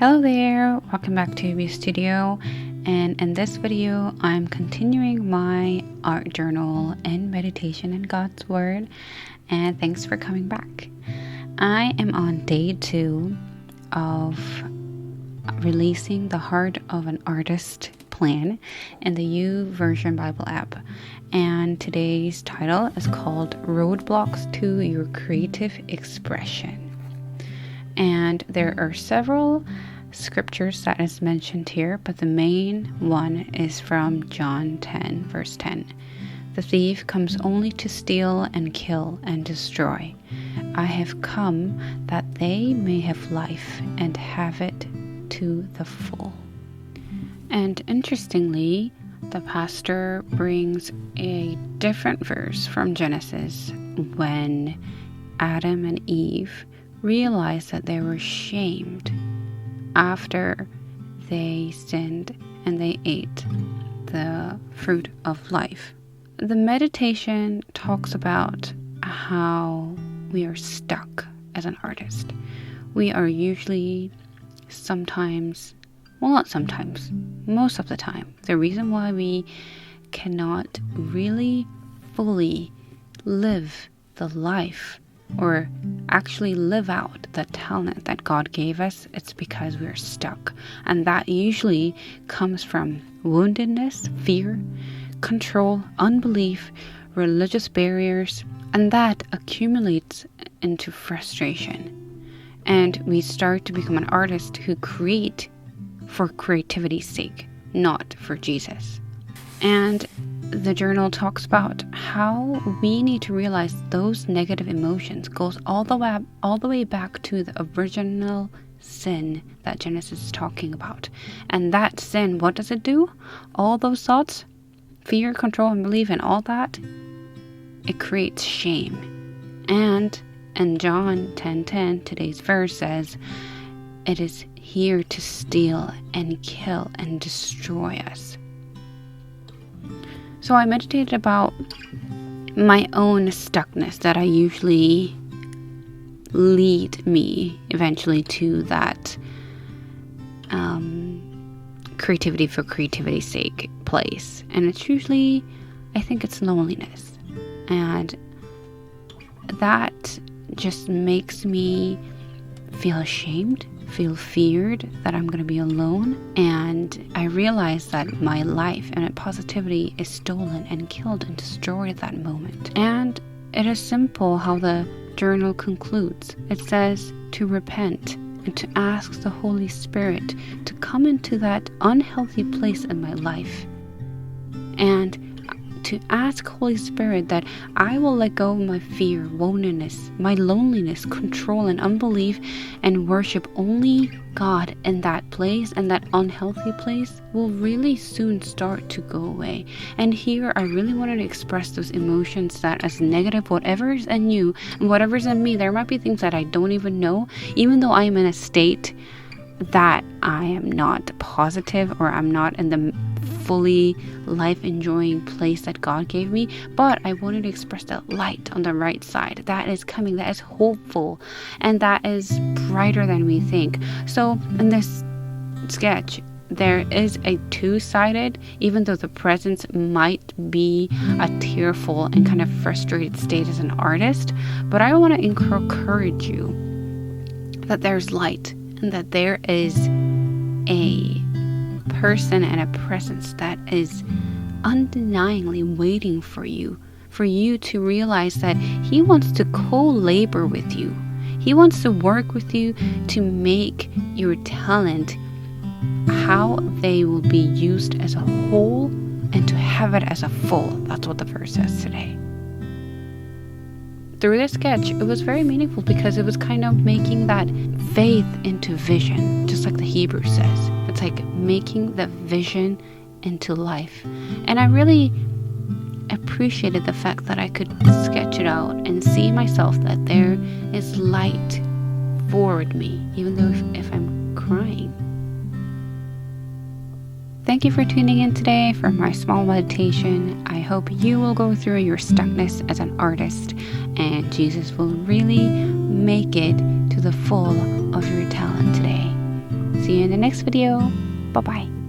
Hello there, welcome back to B Studio. And in this video, I'm continuing my art journal and meditation in God's Word. And thanks for coming back. I am on day two of releasing the Heart of an Artist plan in the U YouVersion Bible app. And today's title is called Roadblocks to Your Creative Expression. And there are several scriptures that is mentioned here, but the main one is from John 10, verse 10. The thief comes only to steal and kill and destroy. I have come that they may have life and have it to the full. And interestingly, the pastor brings a different verse from Genesis when Adam and Eve realized that they were shamed after they sinned and they ate the fruit of life. The meditation talks about how we are stuck as an artist. We are usually sometimes, well, not sometimes, most of the time. The reason why we cannot really fully live the life or actually live out the talent that God gave us, it's because we're stuck. And that usually comes from woundedness, fear, control, unbelief, religious barriers, and that accumulates into frustration. And we start to become an artist who create for creativity's sake, not for Jesus. And the journal talks about how we need to realize those negative emotions goes all the way all the way back to the original sin that Genesis is talking about. And that sin, what does it do? All those thoughts, fear, control, and belief, and all that, it creates shame. And in John 10:10, 10, 10, today's verse says, "It is here to steal and kill and destroy us." So I meditated about my own stuckness that I usually lead me eventually to that um, creativity for creativity's sake place. And it's usually, I think it's loneliness. And that just makes me feel ashamed feel feared that I'm going to be alone. And I realize that my life and positivity is stolen and killed and destroyed at that moment. And it is simple how the journal concludes it says to repent and to ask the Holy Spirit to come into that unhealthy place in my life. And to ask Holy Spirit that I will let go of my fear, woundedness, my loneliness, control, and unbelief, and worship only God in that place, and that unhealthy place will really soon start to go away. And here, I really wanted to express those emotions that, as negative, whatever is in you and whatever is in me, there might be things that I don't even know, even though I am in a state that I am not positive or I'm not in the fully life enjoying place that God gave me, but I wanted to express that light on the right side that is coming, that is hopeful, and that is brighter than we think. So, in this sketch, there is a two sided, even though the presence might be a tearful and kind of frustrated state as an artist, but I want to encourage you that there's light and that there is a person and a presence that is undeniably waiting for you, for you to realize that He wants to co labor with you. He wants to work with you to make your talent how they will be used as a whole and to have it as a full. That's what the verse says today. Through this sketch, it was very meaningful because it was kind of making that faith into vision, just like the Hebrew says. It's like making the vision into life. And I really appreciated the fact that I could sketch it out and see myself that there is light forward me, even though if, if I'm crying. Thank you for tuning in today for my small meditation. I hope you will go through your stuckness as an artist and Jesus will really make it to the full of your talent today. see you in the next video. Bye bye.